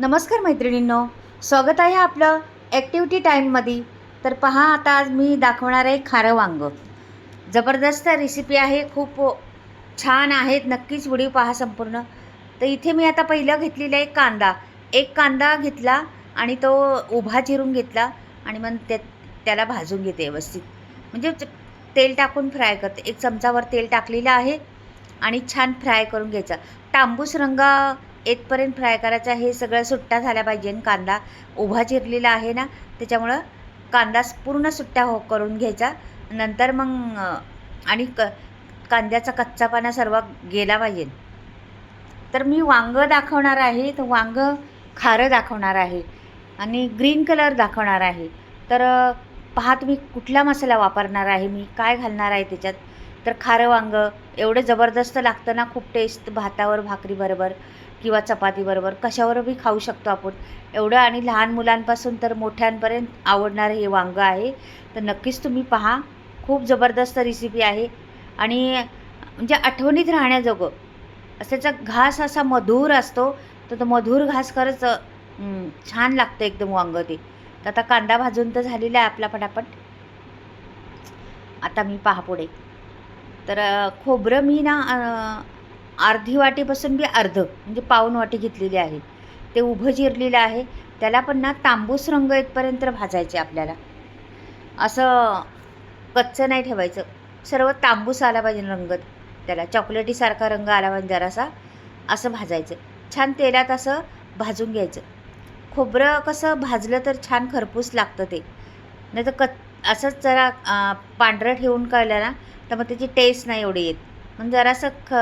नमस्कार मैत्रिणींनो स्वागत आहे आपलं ॲक्टिव्हिटी टाईममध्ये तर पहा आता आज मी दाखवणार आहे खारं वांग. जबरदस्त रेसिपी आहे खूप छान आहेत नक्कीच व्हिडिओ पहा संपूर्ण. तर इथे मी आता पहिलं घेतलेलं आहे कांदा. एक कांदा घेतला आणि तो उभा चिरून घेतला आणि मग त्या त्याला भाजून घेते व्यवस्थित. म्हणजे तेल टाकून फ्राय करते. एक चमचावर तेल टाकलेलं आहे आणि छान फ्राय करून घ्यायचा. तांबूस रंगा येतपर्यंत फ्राय करायचा हे सगळं सुट्टा झाल्या पाहिजे. कांदा उभा चिरलेला आहे ना त्याच्यामुळं कांदा पूर्ण सुट्ट्या हो करून घ्यायचा. नंतर मग आणि क कांद्याचा कच्चापणा सर्व गेला पाहिजे. तर मी वांगं दाखवणार आहे. तर वांगं खारं दाखवणार आहे. आणि ग्रीन कलर दाखवणार आहे. तर पहा तुम्ही कुठला मसाला वापरणार आहे. मी काय घालणार आहे त्याच्यात? तर खारं वांगं एवढं जबरदस्त लागतं ना खूप टेस्ट भातावर भाकरीबरोबर किंवा चपातीबरोबर कशावरही खाऊ शकतो आपण. एवढं आणि लहान मुलांपासून तर मोठ्यांपर्यंत आवडणारं हे वांगं आहे. तर नक्कीच तुम्ही पहा. खूप जबरदस्त रेसिपी आहे. आणि म्हणजे आठवणीत राहण्याजोगं. असं त्याचा घास असा मधुर असतो. तर तो मधुर घास खरंच छान लागतं एकदम वांगं ते. तर आता कांदा भाजून तर झालेला आहे आपला पटापट. आता मी पहा पुढे. तर खोबरं मी ना अर्धी वाटीपासून मी अर्ध म्हणजे पाऊन वाटी घेतलेली आहे. ते उभं जिरलेलं आहे. त्याला पण ना तांबूस रंग येतपर्यंत भाजायचे आपल्याला. असं कच्चं नाही ठेवायचं. सर्व तांबूस आला पाहिजे रंग त्याला चॉकलेटीसारखा रंग आला पाहिजे जरासा. असं भाजायचं. छान तेलात असं भाजून घ्यायचं. खोबरं कसं भाजलं तर छान खरपूस लागतं ते. नाही तर कच असंच जरा पांढरं ठेवून कळलं ना तर मग त्याची टेस्ट नाही एवढी येत. पण जरासं ख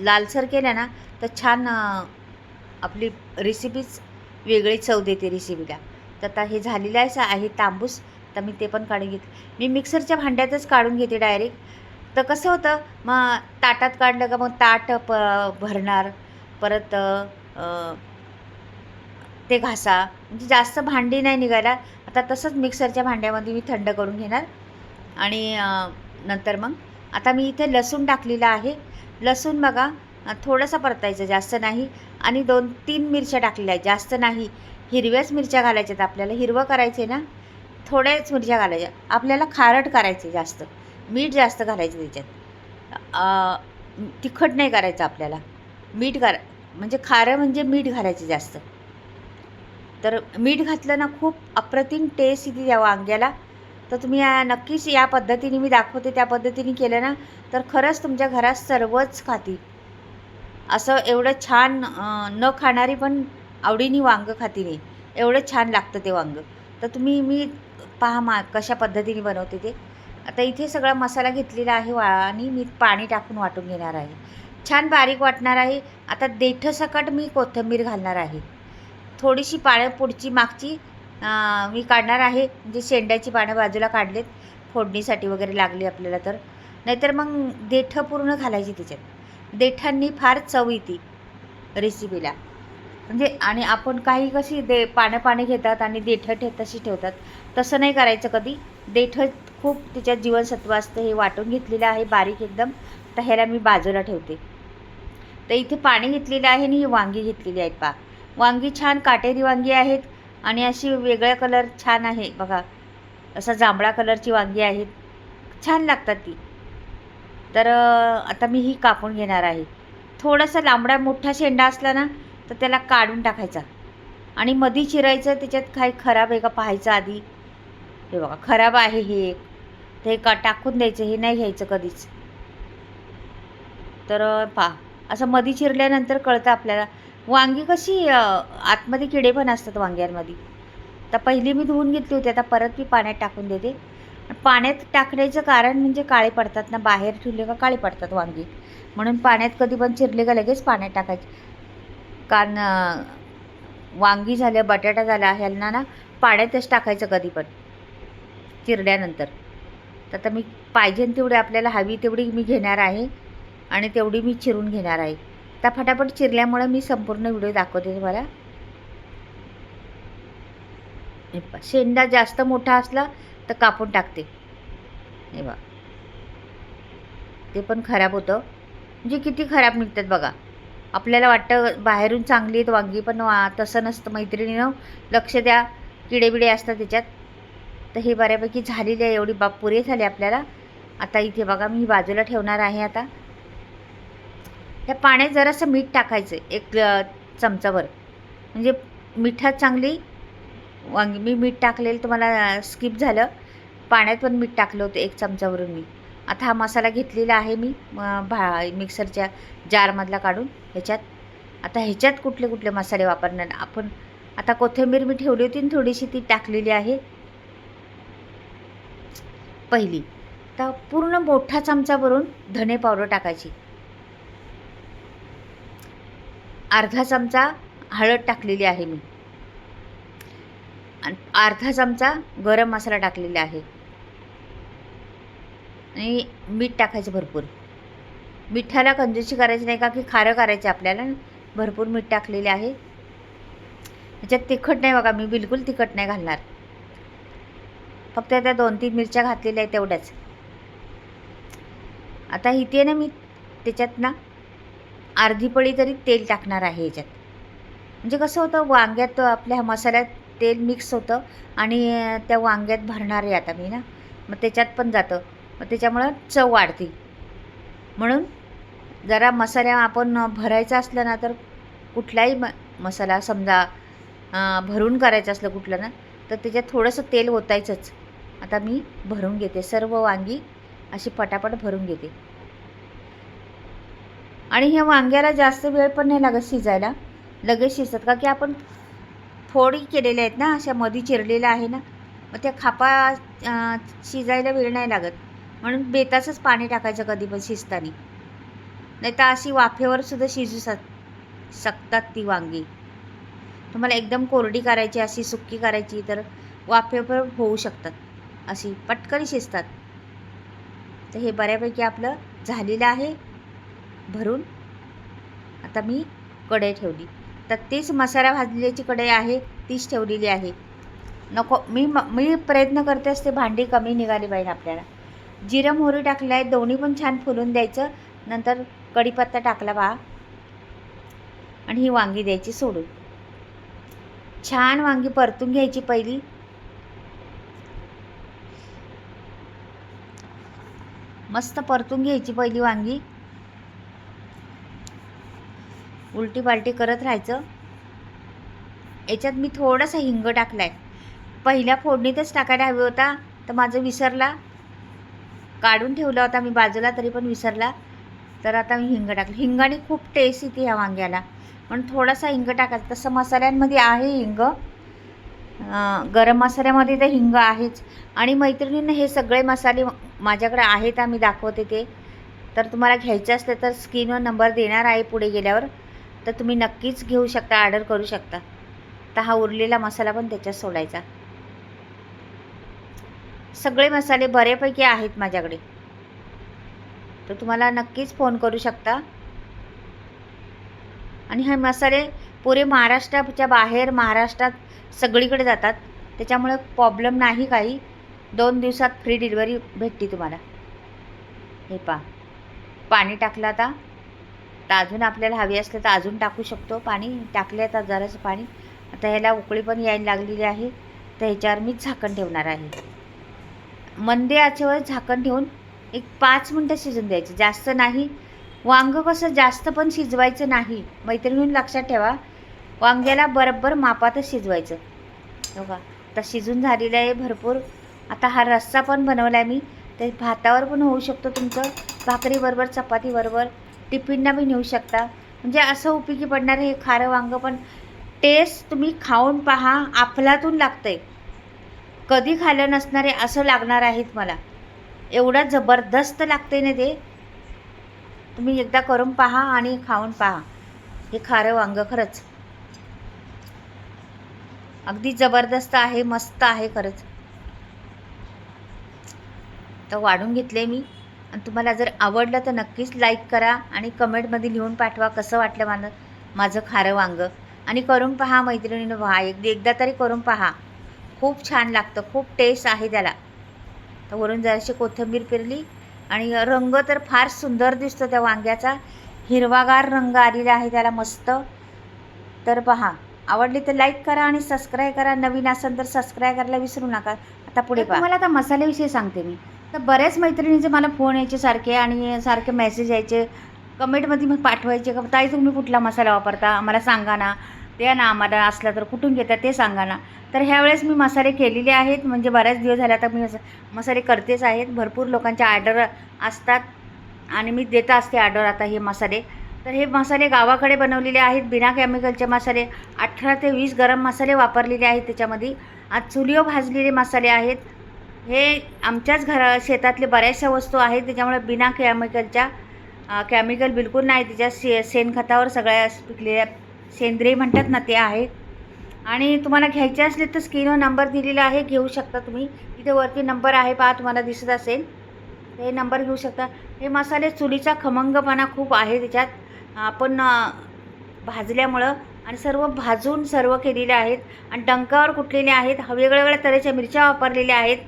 लालसर केलं ना तर छान आपली रेसिपीच वेगळी चव देते रेसिपीला तर आता हे झालेलं आहे आहे तांबूस तर मी ते पण काढून घेते. मी मिक्सरच्या भांड्यातच काढून घेते डायरेक्ट तर कसं होतं मग ताटात काढलं का मग ताट प भरणार परत ते घासा. म्हणजे जास्त भांडी नाही निघायला. आता तसंच मिक्सरच्या भांड्यामध्ये मी थंड करून घेणार. आणि नंतर मग आता मी इथे लसूण टाकलेलं आहे. लसूण बघा थोडंसं परतायचं जास्त नाही. आणि दोन तीन मिरच्या टाकलेल्या आहेत जास्त नाही. हिरव्याच मिरच्या घालायच्यात आपल्याला. हिरवं करायचे ना थोड्याच मिरच्या घालायच्या. आपल्याला खारट करायचे जास्त. मीठ जास्त घालायचं त्याच्यात. तिखट नाही करायचं आपल्याला. मीठ करा म्हणजे खारं म्हणजे मीठ घालायचं जास्त. तर मीठ घातलं ना खूप अप्रतिम टेस्ट येते त्या वांग्याला. तर तुम्ही या- नक्कीच या पद्धतीने मी दाखवते त्या पद्धतीने केलं ना तर खरंच तुमच्या घरात सर्वच खातील. असं एवढं छान न खाणारी पण आवडीने वांगं खाती नाही. एवढं छान लागतं ते वांगं. तर तुम्ही मी पहा मा कशा पद्धतीने बनवते ते. आता इथे सगळा मसाला घेतलेला आहे वा आणि मी पाणी टाकून वाटून घेणार आहे. छान बारीक वाटणार आहे. आता देठसकट मी कोथिंबीर घालणार आहे. थोडीशी पाळ्या पुढची मागची मी काढणार आहे. म्हणजे शेंड्याची पानं बाजूला काढलेत फोडणीसाठी वगैरे लागली आपल्याला तर. नाहीतर मग देठं पूर्ण घालायची त्याच्यात देठांनी फार चव येते रेसिपीला म्हणजे आणि आपण काही कशी दे पानं पाणी घेतात आणि देठं ठे तशी ठेवतात. तसं नाही करायचं कधी. देठं खूप त्याच्यात जीवनसत्व असतं. हे वाटून घेतलेलं आहे बारीक एकदम. तर ह्याला मी बाजूला ठेवते. तर इथे पाणी घेतलेलं आहे आणि ही वांगी घेतलेली आहेत पा वांगी छान काटेरी वांगी आहेत. आणि अशी वेगळ्या कलर छान आहे. बघा असा जांभळा कलरची वांगी आहेत छान लागतात ती. तर आता मी ही कापून घेणार आहे. थोडासा लांबडा मोठा शेंडा असला ना तर त्याला काढून टाकायचा. आणि मधी चिरायचं त्याच्यात काही खराब आहे का पाहायचं आधी. हे बघा खराब आहे हे एक. ते का टाकून द्यायचं हे नाही घ्यायचं कधीच. तर पहा असं मधी चिरल्यानंतर कळतं आपल्याला. वांगी कशी आतमध्ये किडे पण असतात वांग्यांमध्ये. तर पहिली मी धुवून घेतली होती आता परत मी पाण्यात टाकून देते. पाण्यात टाकण्याचं कारण म्हणजे काळे पडतात ना बाहेर ठेवले का काळे पडतात वांगी. म्हणून पाण्यात कधी पण चिरले का लगेच पाण्यात टाकायचे. कारण वांगी झालं बटाटा झाला ह्यांना ना पाण्यातच टाकायचं कधी पण चिरल्यानंतर. तर आता मी पाहिजे तेवढी आपल्याला हवी तेवढी मी घेणार आहे आणि तेवढी मी चिरून घेणार आहे. आता फटाफट चिरल्यामुळं मी संपूर्ण व्हिडिओ दाखवते तुम्हाला. हे शेंडा जास्त मोठा असला तर कापून टाकते. हे बघा. ते पण खराब होतं. म्हणजे किती खराब निघतात बघा. आपल्याला वाटतं बाहेरून चांगली आहेत वांगी पण वा तसं नसतं. मैत्रिणीनं लक्ष द्या किडेबिडे असतात त्याच्यात. तर हे बऱ्यापैकी झालेली आहे एवढी बाप पुरे झाली आपल्याला. आता इथे बघा मी बाजूला ठेवणार आहे आता. त्या पाण्यात जरासं मीठ टाकायचं एक चमचावर म्हणजे मिठात चांगली वांगी मी मीठ टाकलेलं तुम्हाला स्किप झालं. पाण्यात पण मीठ टाकलं होतं एक चमचावरून मी. आता हा मसाला घेतलेला आहे मी भा मिक्सरच्या जारमधला काढून ह्याच्यात. आता ह्याच्यात कुठले कुठले मसाले वापरणार? आपण आता कोथिंबीर मी ठेवली होती आणि थोडीशी ती टाकलेली आहे. पहिली. तर पूर्ण मोठा चमचा भरून धने पावडर टाकायची. अर्धा चमचा हळद टाकलेली आहे मी. आणि अर्धा चमचा गरम मसाला टाकलेला आहे. आणि मीठ टाकायचं भरपूर. मिठाला कंजूशी करायची नाही का की खारं करायचं आपल्याला? भरपूर मीठ टाकलेले आहे. त्याच्यात तिखट नाही बघा मी बिलकुल तिखट नाही घालणार. फक्त त्या दोन तीन मिरच्या घातलेल्या आहेत तेवढ्याच. आता इथे ना मी त्याच्यात ना अर्धी पळी तरी तेल टाकणार आहे याच्यात म्हणजे कसं होतं वांग्यात आपल्या मसाल्यात तेल मिक्स होतं आणि त्या वांग्यात भरणार आहे आता मी ना. मग त्याच्यात पण जातं. मग त्याच्यामुळं चव वाढते. म्हणून जरा मसाल्या आपण भरायचा असलं ना तर कुठलाही म मसाला समजा भरून करायचं असलं कुठलं ना तर त्याच्यात थोडंसं तेल ओतायचंच. आता मी भरून घेते. सर्व वांगी अशी पटापट भरून घेते. आणि ह्या वांग्याला जास्त वेळ पण नाही लागत शिजायला. लगेच शिजतात. का की आपण फोडी केलेल्या आहेत ना अशा मधी चिरलेल्या आहे ना मग त्या खापा शिजायला वेळ नाही लागत. म्हणून बेताचंच पाणी टाकायचं कधी पण शिजताना. नाही तर अशी वाफेवर सुद्धा शिजू शक शकतात ती वांगी. तुम्हाला एकदम कोरडी करायची अशी सुक्की करायची तर वाफेवर होऊ शकतात. अशी पटकन शिजतात. तर हे बऱ्यापैकी आपलं झालेलं आहे. भरून. आता मी कढई ठेवली. तर तीच मसाला भाजल्याची कढई आहे तीच ठेवलेली आहे. नको मी म मी प्रयत्न करते असते भांडी कमी निघाली पाहिजे आपल्याला. जिरं मोहरी टाकलं आहे दोन्ही पण छान फुलून द्यायचं. नंतर कढीपत्ता टाकला पहा आणि ही वांगी द्यायची सोडून. छान वांगी परतून घ्यायची पहिली. मस्त परतून घ्यायची पहिली वांगी. उलटी पालटी करत राहायचं. याच्यात मी थोडासा हिंग टाकला आहे पहिल्या फोडणीतच टाकायला हवी होता तर माझं विसरला. काढून ठेवला होता मी बाजूला तरी पण विसरला. तर आता मी हिंग टाकलं. हिंगाने खूप टेस्ट येते ह्या वांग्याला. पण थोडासा हिंग टाकायचा. तसं मसाल्यांमध्ये आहे हिंग. गरम मसाल्यामध्ये तर हिंग आहेच. आणि मैत्रिणींना हे सगळे मसाले माझ्याकडे आहेत आम्ही दाखवते ते. तर तुम्हाला घ्यायचे असले तर स्क्रीनवर नंबर देणार आहे पुढे गेल्यावर. तर तुम्ही नक्कीच घेऊ शकता ऑर्डर करू शकता. तर हा उरलेला मसाला पण त्याच्यात सोडायचा. सगळे मसाले बऱ्यापैकी आहेत माझ्याकडे. तर तुम्हाला नक्कीच फोन करू शकता. आणि हे मसाले पुरे महाराष्ट्राच्या बाहेर महाराष्ट्रात सगळीकडे जातात. त्याच्यामुळे प्रॉब्लेम नाही काही. दोन दिवसात फ्री डिलिव्हरी भेटते तुम्हाला. हे पा पाणी टाकलं आता. तर अजून आपल्याला हवी असलं तर अजून टाकू शकतो. पाणी टाकले आता जरासं पाणी. आता ह्याला उकळी पण यायला लागलेली आहे. तर ह्याच्यावर मी झाकण ठेवणार आहे. मंदे आचेवर झाकण ठेवून एक पाच मिनटं शिजून द्यायचे. जास्त नाही. वांगं कसं जास्त पण शिजवायचं नाही. मैत्रिणीहून लक्षात ठेवा. वांग्याला बरोबर मापातच शिजवायचं. हो का? आता शिजून झालेलं आहे भरपूर. आता हा रस्सा पण बनवला आहे मी. ते भातावर पण होऊ शकतो तुमचं. भाकरीबरोबर चपातीबरोबर. टिफिनला बी नेऊ शकता. म्हणजे असं उपयोगी पडणार हे खारं वांगं पण टेस्ट तुम्ही खाऊन पहा आपलातून लागतंय. कधी खाल्लं नसणारे असं लागणार आहेत मला. एवढं जबरदस्त लागते ना ते. तुम्ही एकदा करून पहा आणि खाऊन पहा. हे खारं वांगं खरंच. अगदी जबरदस्त आहे मस्त आहे खरंच. तर वाढून घेतले मी. तुम्हाला जर आवडलं तर नक्कीच लाईक करा आणि कमेंटमध्ये लिहून पाठवा कसं वाटलं मला माझं खारं वांगं. आणि करून पहा मैत्रिणीनं पहा एकदा एकदा तरी करून पहा. खूप छान लागतं खूप टेस्ट आहे त्याला. तर वरून जराशी कोथिंबीर पेरली आणि रंग तर फार सुंदर दिसतो त्या वांग्याचा. हिरवागार रंग आलेला आहे त्याला मस्त. तर पहा आवडली तर लाईक करा आणि सबस्क्राईब करा. नवीन असेल तर सबस्क्राईब करायला विसरू नका. आता पुढे तुम्हाला आता मसाल्याविषयी सांगते मी. तर बऱ्याच मैत्रिणींचे मला फोन यायचे सारखे आणि सारखे मेसेज यायचे. कमेंटमध्ये मग पाठवायचे का ताई तुम्ही कुठला मसाला वापरता? आम्हाला सांगा ना. द्या ना आम्हाला असला तर कुठून घेता ते सांगा ना. तर ह्यावेळेस मी मसाले केलेले आहेत. म्हणजे बऱ्याच दिवस झाले आता मी मसाले करतेच आहेत. भरपूर लोकांच्या ऑर्डर असतात आणि मी देत असते ऑर्डर आता हे मसाले. तर हे मसाले गावाकडे बनवलेले आहेत. बिना केमिकलचे मसाले. अठरा ते वीस गरम मसाले वापरलेले आहेत त्याच्यामध्ये. आज चुलीवर भाजलेले मसाले आहेत. हे आमच्याच घरा शेतातले बऱ्याचशा वस्तू आहेत त्याच्यामुळे बिना केमिकलच्या केमिकल बिलकुल नाही. त्याच्या शे शेणखतावर सगळ्या पिकलेल्या सेंद्रिय म्हणतात ना ते आहे. आणि तुम्हाला घ्यायचे असले तर स्क्रीनवर नंबर दिलेला आहे घेऊ शकता तुम्ही. इथे वरती नंबर आहे पहा तुम्हाला दिसत असेल. हे नंबर घेऊ शकता. हे मसाले चुलीचा खमंगपणा खूप आहे त्याच्यात. आपण भाजल्यामुळं आणि सर्व भाजून सर्व केलेले आहेत. आणि डंकावर कुटलेले आहेत वेगळ्या वेगळ्या तऱ्हेच्या मिरच्या वापरलेल्या आहेत.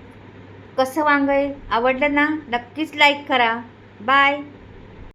कसं वांग आहे आवडलं ना? नक्कीच लाईक करा. बाय